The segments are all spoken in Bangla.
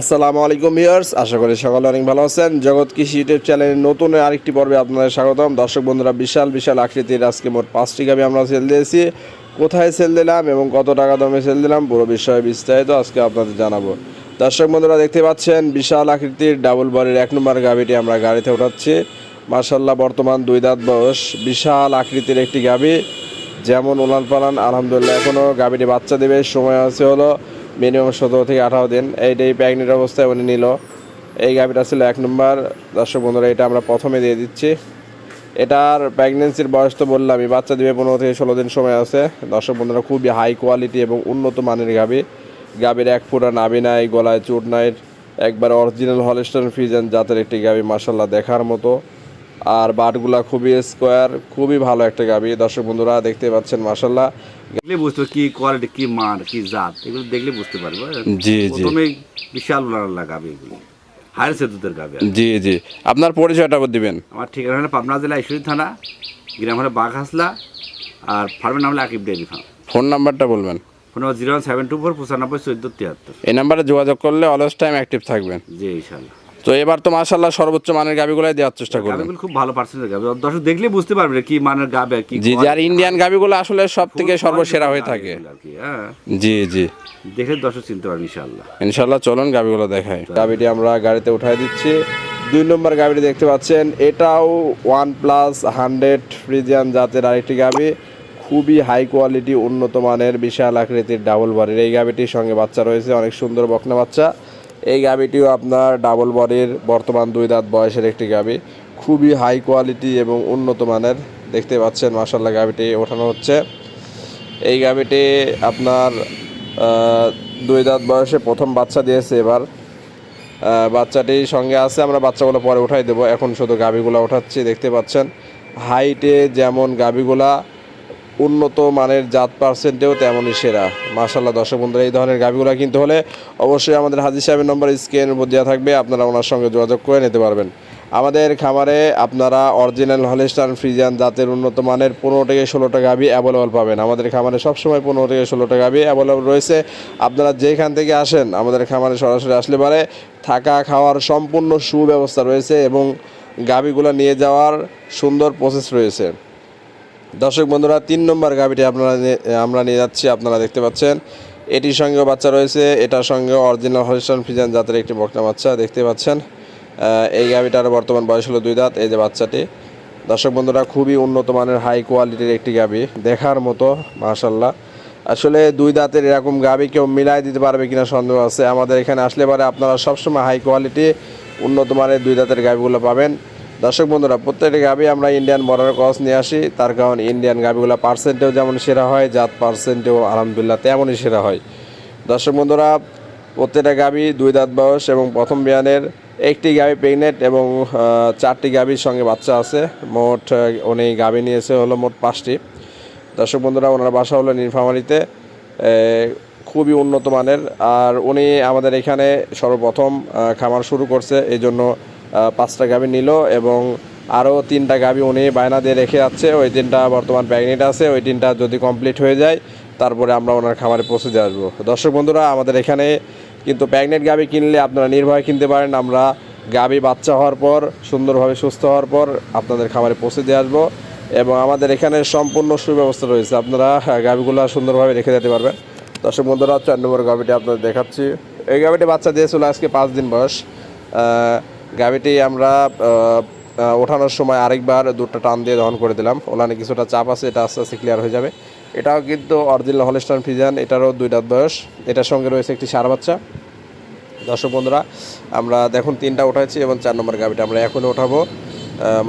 আসসালামু আলাইকুম ভিউয়ার্স, আশা করি সকলে অনেক ভালো আছেন। জগৎ কৃষি ইউটিউব চ্যানেলের নতুন আরেকটি পর্বে আপনাদের স্বাগতম। দর্শক বন্ধুরা, বিশাল বিশাল আকৃতির আজকে মোট পাঁচটি গাবি আমরা সেল দিয়েছি। কোথায় সেল দিলাম এবং কত টাকা দামে সেল দিলাম পুরো বিষয়ে বিস্তারিত আজকে আপনাদের জানাব। দর্শক বন্ধুরা, দেখতে পাচ্ছেন বিশাল আকৃতির ডাবল বাড়ির এক নম্বর গাবিটি আমরা গাড়িতে উঠাচ্ছি। মার্শাল্লাহ বর্তমান দুই দাঁত বয়স। বিশাল আকৃতির একটি গাবি। যেমন উলান পালান, আলহামদুলিল্লাহ এখনও গাবিটি বাচ্চা দেবে, সময় আছে হলো মিনিমাম সতেরো থেকে আঠারো দিন। এইটাই প্যাগনেট অবস্থায় উনি নিল। এই গাবিটা ছিল এক নম্বর। দর্শক বন্ধুরা, এটা আমরা প্রথমে দিয়ে দিচ্ছি। এটার প্রেগনেন্সির বয়স তো বললামই, বাচ্চা দিবে পনেরো থেকে ষোলো দিন সময় আছে। দর্শক বন্ধুরা, খুবই হাই কোয়ালিটি এবং উন্নত মানের গাবি গাবির এক ফুটা নাবি নাই, গলায় চোট নাই, একবার অরিজিনাল হলিস্টন ফিজেন জাতের একটি গাবি মার্শাল্লাহ দেখার মতো। আর বাটগুলা খুবই স্কোয়ার খুবই ভালো একটা গাবি। দর্শক বন্ধুরা দেখতে পাচ্ছেন মার্শাল্লাহ দেখলে বুঝতে কি কোয়ালিটি কি মান কি জাত এগুলো দেখলে বুঝতে পারব। জি, জি। প্রথমে বিশাল উলানা গাবে এগুলো। হায়ার সেতুদের গাবে জি জি। আপনার পরিচয়টা দিবেন। আমার ঠিকানা হলো পাবনা জেলা ঈশ্বরী থানা গ্রাম হলো বাঘহাসলা আর ফার্মের নাম হলো আকিব ডেয়ারি ফার্ম। ফোন নাম্বারটা বলবেন। Phone number zero seven two four পঁচানব্বই চোদ্দ তিয়াত্তর। এই নাম্বারে যোগাযোগ করলে অলস টাইম অ্যাক্টিভ থাকবেন। জি ইনশাল্লাহ তো এবার তো মাশাল্লাহ সর্বোচ্চ মানের গাবিগুলাই দেওয়ার চেষ্টা করবেন গাবিগুলো খুব ভালো পার্সেন্টেজ গাবে। দর্শক দেখলে বুঝতে পারবে কি মানের গাবে কি জি জি আর ইন্ডিয়ান গাবিগুলো আসলে সব থেকে সর্বসেরা হয়ে থাকে। হ্যাঁ। জি জি। দেখে দর্শক চিনতে পারবে ইনশাল্লাহ ইনশাল্লাহ চলুন গাবিগুলো দেখাই। গাবিটি আমরা গাড়িতে উঠাই দিচ্ছি। দুই নম্বর গাবিটি দেখতে পাচ্ছেন। এটাও ওয়ান প্লাস হান্ড্রেড ফ্রিজিয়ান জাতের আরেকটি গাবি। খুবই হাই কোয়ালিটি উন্নত মানের বিশাল আকৃতির ডাবল বডির এই গাবিটির সঙ্গে বাচ্চা রয়েছে অনেক সুন্দর বকনা বাচ্চা। এই গাবিটিও আপনার ডাবল বডির বর্তমান দুই দাঁত বয়সের একটি গাবি। খুবই হাই কোয়ালিটি এবং উন্নত মানের। দেখতে পাচ্ছেন মাসাল্লাহ গাবিটি ওঠানো হচ্ছে। এই গাবিটি আপনার দুই দাঁত বয়সে প্রথম বাচ্চা দিয়েছে এবার। বাচ্চাটি সঙ্গে আছে, আমরা বাচ্চাগুলো পরে উঠাই দেবো। এখন শুধু গাবিগুলো উঠাচ্ছি দেখতে পাচ্ছেন। হাইটে যেমন গাবিগুলা উন্নত মানের জাত পার্সেন্টেও তেমনই সেরা। মার্শাল্লাহ দর্শক বন্ধুরা, এই ধরনের গাবিগুলো কিনতে হলে অবশ্যই আমাদের হাজির সাহেবের নম্বর স্ক্রিনের দেওয়া থাকবে, আপনারা ওনার সঙ্গে যোগাযোগ করে নিতে পারবেন। আমাদের খামারে আপনারা অরিজিনাল হলিস্টান ফ্রিজান জাতের উন্নত মানের পনেরো থেকে ষোলোটা গাভি অ্যাভেলেবল পাবেন। আমাদের খামারে সবসময় পনেরো থেকে ষোলোটা গাভি অ্যাভেলেবল রয়েছে। আপনারা যেখান থেকে আসেন, আমাদের খামারে সরাসরি আসলে পারে, থাকা খাওয়ার সম্পূর্ণ সুব্যবস্থা রয়েছে এবং গাভিগুলো নিয়ে যাওয়ার সুন্দর প্রসেস রয়েছে। দর্শক বন্ধুরা, তিন নম্বর গাভিটি আপনারা আমরা নিয়ে যাচ্ছি, আপনারা দেখতে পাচ্ছেন। এটির সঙ্গেও বাচ্চা রয়েছে, এটার সঙ্গে অরিজিনাল হলিস্টান ফিজান জাতের একটি বকনা বাচ্চা দেখতে পাচ্ছেন। এই গাভিটার বর্তমান বয়স হলো দুই দাঁত, এই যে বাচ্চাটি। দর্শক বন্ধুরা, খুবই উন্নত মানের হাই কোয়ালিটির একটি গাভি, দেখার মতো মাশাল্লাহ আসলে দুই দাঁতের এরকম গাভি কেউ মিলাই দিতে পারবে কিনা সন্দেহ আছে। আমাদের এখানে আসলে পরে আপনারা সবসময় হাই কোয়ালিটি উন্নত মানের দুই দাঁতের গাভিগুলো পাবেন। দর্শক বন্ধুরা, প্রত্যেকটি গাবি আমরা ইন্ডিয়ান বর্ডার ক্রস নিয়ে আসি। তার কারণ ইন্ডিয়ান গাভিগুলো পার্সেন্টেও যেমন সেরা হয়, জাত পার্সেন্টেও আলহামদুলিল্লাহ তেমনই সেরা হয়। দর্শক বন্ধুরা, প্রত্যেকটা গাবি দুই দাঁত বয়স এবং প্রথম বিয়ানের একটি গাভি প্রেগনেন্ট এবং চারটি গাবির সঙ্গে বাচ্চা আছে। মোট উনি গাভি নিয়েছে হলো মোট পাঁচটি। দর্শক বন্ধুরা, ওনার বাসা হলো নীলফামারিতে খুবই উন্নত মানের। আর উনি আমাদের এখানে সর্বপ্রথম খামার শুরু করছে। এই জন্য পাঁচটা গাভি নিল এবং আরও তিনটা গাভি উনি বায়না দিয়ে রেখে যাচ্ছে। ওই তিনটা বর্তমান প্রেগনেন্ট আছে, ওই তিনটা যদি কমপ্লিট হয়ে যায়, তারপরে আমরা ওনার খামারে পৌঁছে দিয়ে আসব। দর্শক বন্ধুরা, আমাদের এখানে কিন্তু প্রেগনেন্ট গাভি কিনলে আপনারা নির্ভয়ে কিনতে পারেন। আমরা গাভি বাচ্চা হওয়ার পর, সুন্দরভাবে সুস্থ হওয়ার পর আপনাদের খামারে পৌঁছে দিয়ে আসব এবং আমাদের এখানে সম্পূর্ণ সুব্যবস্থা রয়েছে। আপনারা গাভিগুলো সুন্দরভাবে রেখে যেতে পারবেন। দর্শক বন্ধুরা, চার নম্বর গাভিটি আপনাদের দেখাচ্ছি। এই গাভিটি বাচ্চা দিয়েছিল আজকে পাঁচ দিন বয়স। গাভিটি আমরা ওঠানোর সময় আরেকবার দুটো টান দিয়ে দহন করে দিলাম। ওলানে কিছুটা চাপ আছে এটা আস্তে আস্তে ক্লিয়ার হয়ে যাবে। এটাও কিন্তু অরিজিনাল হলিস্টান ফিজান এটারও দুই দাঁত বয়স। এটার সঙ্গে রয়েছে একটি সার বাচ্চা। দর্শক বন্ধুরা আমরা দেখুন তিনটা উঠাইছি এবং চার নম্বর গাভিটা আমরা এখনও উঠাবো।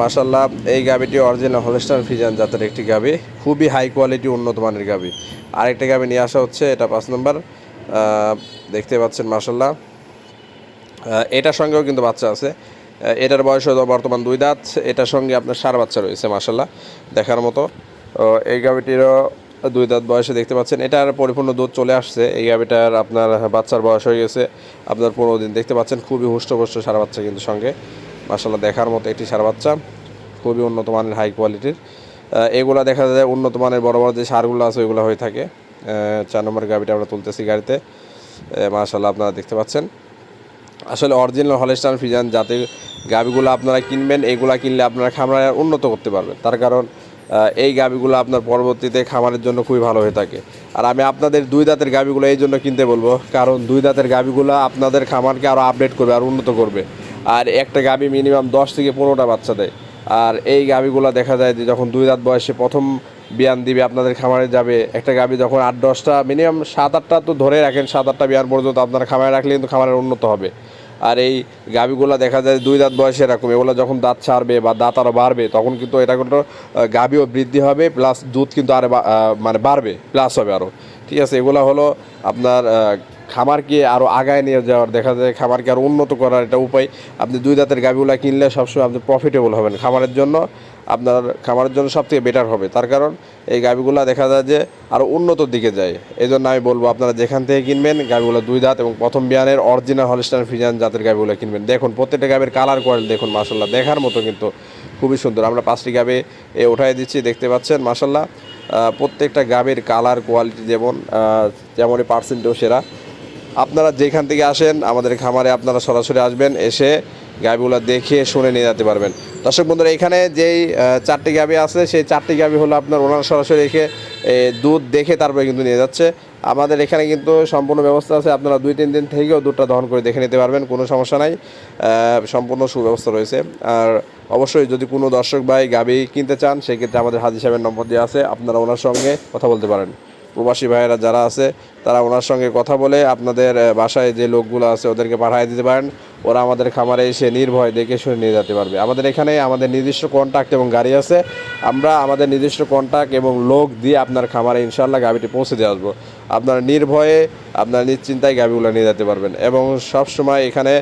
মাসাল্লাহ এই গাভিটি অরিজিনাল হলিস্টান ফিজান জাতের একটি গাভি খুবই হাই কোয়ালিটি উন্নত মানের গাভি আরেকটা গাভি নিয়ে আসা হচ্ছে এটা পাঁচ নম্বর। দেখতে পাচ্ছেন আহ, এটার সঙ্গেও কিন্তু বাচ্চা আছে। এটার বয়স বর্তমান দুই দাঁত। এটার সঙ্গে আপনার সার বাচ্চা রয়েছে মাসাল্লাহ দেখার মতো। এই গাভিটিরও দুই দাঁত বয়সে দেখতে পাচ্ছেন। এটার পরিপূর্ণ দুধ চলে আসছে। এই গাভিটার আপনার বাচ্চার বয়স হয়ে গেছে। আপনার পনেরো দিন দেখতে পাচ্ছেন, খুবই হুষ্টপুষ্ট সার বাচ্চা কিন্তু সঙ্গে। মাসাল্লাহ দেখার মতো একটি সার বাচ্চা। খুবই উন্নত মানের, হাই কোয়ালিটির। এগুলা দেখা যায় উন্নত মানের বড় বড় যে সারগুলো আছে, ওইগুলো হয়ে থাকে। চার নম্বর গাভিটা আমরা তুলতেছি গাড়িতে। মাসাল্লাহ আপনারা দেখতে পাচ্ছেন। আসলে অরিজিনাল হলেস্টান ফিজান যাতে গাবিগুলো আপনারা কিনবেন এইগুলা কিনলে আপনারা খামার উন্নত করতে পারবেন। তার কারণ এই গাবিগুলো আপনার পরবর্তীতে খামারের জন্য খুবই ভালো হয়ে থাকে। আর আমি আপনাদের দুই দাঁতের গাবিগুলো এই জন্য কিনতে বলব, কারণ দুই দাঁতের গাবিগুলো আপনাদের খামারকে আরও আপডেট করবে আর উন্নত করবে। আর একটা গাবি মিনিমাম দশ থেকে পনেরোটা বাচ্চা দেয়। আর এই গাবিগুলো দেখা যায় যে যখন দুই দাঁত বয়সে প্রথম বিয়ান দিবে, আপনাদের খামারে যাবে। একটা গাবি যখন আট, দশটা মিনিমাম সাত, আটটা তো ধরে রাখেন, সাত, আটটা বিয়ান পর্যন্ত আপনারা খামারে রাখলে কিন্তু খামারের উন্নত হবে। আর এই গাভীগুলো দেখা যায় দুই দাঁত বয়সে এরকম, এগুলো যখন দাঁত ছাড়বে বা দাঁত আরও বাড়বে, তখন কিন্তু এটা কিন্তু গাভীও বৃদ্ধি হবে প্লাস দুধ কিন্তু আরও বা- মানে বাড়বে প্লাস হবে আরও ঠিক আছে, এগুলো হলো আপনার খামারকে আরও আগায় নিয়ে যাওয়ার দেখা যায় খামারকে আরও উন্নত করার একটা উপায়। আপনি দুই দাঁতের গাবিগুলো কিনলে সবসময় আপনি প্রফিটেবল হবেন। খামারের জন্য আপনার খামারের জন্য সব থেকে বেটার হবে। তার কারণ এই গাবিগুলো দেখা যায় যে আরও উন্নতর দিকে যায়। এই জন্য আমি বলব আপনারা যেখান থেকে কিনবেন গাবিগুলো দুই দাঁত এবং প্রথম বিয়ানের অরিজিনাল হলিস্টান ফিজান জাতের গাবিগুলো কিনবেন। দেখুন প্রত্যেকটা গাবির কালার কোয়ালিটি দেখুন মাসাল্লাহ দেখার মতো কিন্তু খুবই সুন্দর। আমরা পাঁচটি গাবে এ উঠাই দিচ্ছি দেখতে পাচ্ছেন মাসাল্লাহ প্রত্যেকটা গাবের কালার কোয়ালিটি যেমন আহ, তেমনই পার্সেন্টেও সেরা। আপনারা যেখান থেকে আসেন, আমাদের খামারে আপনারা সরাসরি আসবেন, এসে গাভিগুলো দেখে শুনে নিয়ে যেতে পারবেন। দর্শক বন্ধুরা, এখানে যেই চারটি গাভি আছে, সেই চারটি গাভি হলো আপনার ওনারা সরাসরি রেখে দুধ দেখে তারপরে কিন্তু নিয়ে যাচ্ছে। আমাদের এখানে কিন্তু সম্পূর্ণ ব্যবস্থা আছে, আপনারা দুই, তিন দিন থেকেও দুধটা দহন করে দেখে নিতে পারবেন, কোনো সমস্যা নাই। সম্পূর্ণ সুব্যবস্থা রয়েছে। আর অবশ্যই যদি কোনো দর্শক ভাই গাভি কিনতে চান, সেক্ষেত্রে আমাদের হাজি সাহেবের নম্বর দেওয়া আছে, আপনারা ওনার সঙ্গে কথা বলতে পারেন। প্রবাসী ভাইয়েরা যারা আছে, তারা ওনার সঙ্গে কথা বলে আপনাদের বাসায় যে লোকগুলো আছে ওদেরকে পাঠিয়ে দিতে পারেন। ওরা আমাদের খামারে এসে নির্ভয় দেখে শুনে নিয়ে যেতে পারবে। আমাদের এখানে আমাদের নির্দিষ্ট কন্ট্যাক্ট এবং গাড়ি আছে। আমরা আমাদের নির্দিষ্ট কন্ট্যাক্ট এবং লোক দিয়ে আপনার খামারে ইনশাল্লাহ গাড়িটি পৌঁছে দিয়ে আসব। আপনার নির্ভয়ে, আপনার নিশ্চিন্তায় গাড়িগুলো নিয়ে যেতে পারবেন। এবং সব সময় এখানে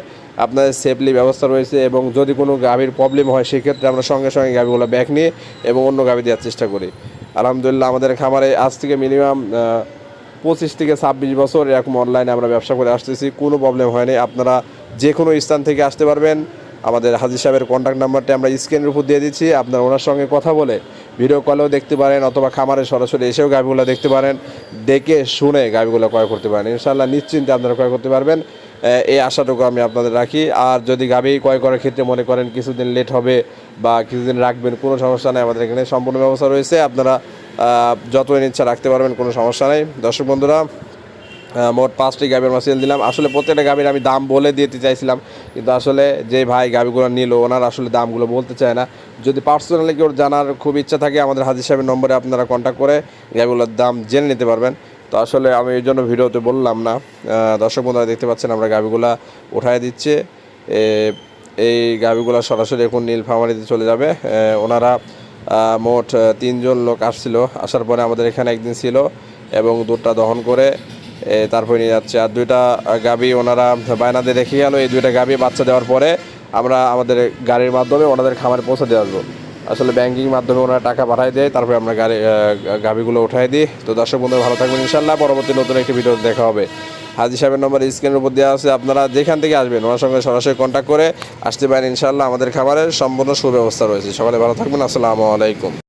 আপনার সেফলি ব্যবস্থা রয়েছে এবং যদি কোনো গাভীর প্রবলেম হয়, সেক্ষেত্রে আমরা সঙ্গে সঙ্গে গাভীগুলো ব্যাক নিয়ে এবং অন্য গাভী দেওয়ার চেষ্টা করি। আলহামদুলিল্লাহ, আমাদের খামারে আজ থেকে মিনিমাম পঁচিশ থেকে ছাব্বিশ বছর এরকম অনলাইনে আমরা ব্যবসা করে আসতেছি। কোনো প্রবলেম হয়নি। আপনারা যে কোনো স্থান থেকে আসতে পারবেন। আমাদের হাজির সাহেবের কন্ট্যাক্ট নাম্বারটি আমরা স্ক্রিনের উপর দিয়ে দিচ্ছি। আপনারা ওনার সঙ্গে কথা বলে ভিডিও কলেও দেখতে পারেন অথবা খামারে সরাসরি এসেও গাভিগুলো দেখতে পারেন। দেখে শুনে গাভিগুলো ক্রয় করতে পারেন। ইনশাল্লাহ নিশ্চিন্তে আপনারা ক্রয় করতে পারবেন। এই আশাটুকু আমি আপনাদের রাখি। আর যদি গাভি ক্রয় করার ক্ষেত্রে মনে করেন কিছুদিন লেট হবে বা কিছুদিন রাখবেন, কোনো সমস্যা নেই, আমাদের এখানে সম্পূর্ণ ব্যবস্থা রয়েছে। আপনারা যতদিন ইচ্ছা রাখতে পারবেন, কোনো সমস্যা নেই। দর্শক বন্ধুরা মোট পাঁচটি গাভীর আমরা দিলাম। আসলে প্রত্যেকটা গাভীর আমি দাম বলে দিতে চাইছিলাম, কিন্তু আসলে যে ভাই গাভীগুলো নিল, ওনার আসলে দামগুলো বলতে চায় না। যদি পার্সোনালি কেউ জানার খুব ইচ্ছা থাকে, আমাদের হাজির সাহেবের নম্বরে আপনারা কন্ট্যাক্ট করে গাভীগুলোর দাম জেনে নিতে পারবেন। তো আসলে আমি এই জন্য ভিডিওতে বললাম না। দর্শক বন্ধুরা দেখতে পাচ্ছেন আমরা গাভীগুলা উঠায় দিচ্ছে। এই গাভীগুলো সরাসরি এখন নীল ফার্মারিতে চলে যাবে। ওনারা মোট তিনজন লোক আসছিল। আসার পরে আমাদের এখানে একদিন ছিল এবং দুধটা দহন করে তারপরে নিয়ে যাচ্ছে। আর দুইটা গাবি ওনারা বায়নাতে রেখে গেল। এই দুইটা গাবি বাচ্চা দেওয়ার পরে আমরা আমাদের গাড়ির মাধ্যমে ওনাদের খামারে পৌঁছে দিয়ে আসব। আসলে ব্যাংকিং মাধ্যমে ওনারা টাকা পাঠায় দেয়, তারপরে আমরা গাড়ি গাভিগুলো উঠাই দিই। তো দর্শক বন্ধু ভালো থাকবেন ইনশাল্লাহ পরবর্তী নতুন একটি ভিডিও দেখা হবে। হাজি সাহেবের নম্বর স্ক্রিনের উপর দেওয়া আছে, আপনারা যেখান থেকে আসবেন, ওনার সঙ্গে সরাসরি কন্ট্যাক্ট করে আসতে পারেন ইনশাল্লাহ আমাদের খাবারের সম্পূর্ণ সুব্যবস্থা রয়েছে। সকালে ভালো থাকবেন। আসসালামু আলাইকুম।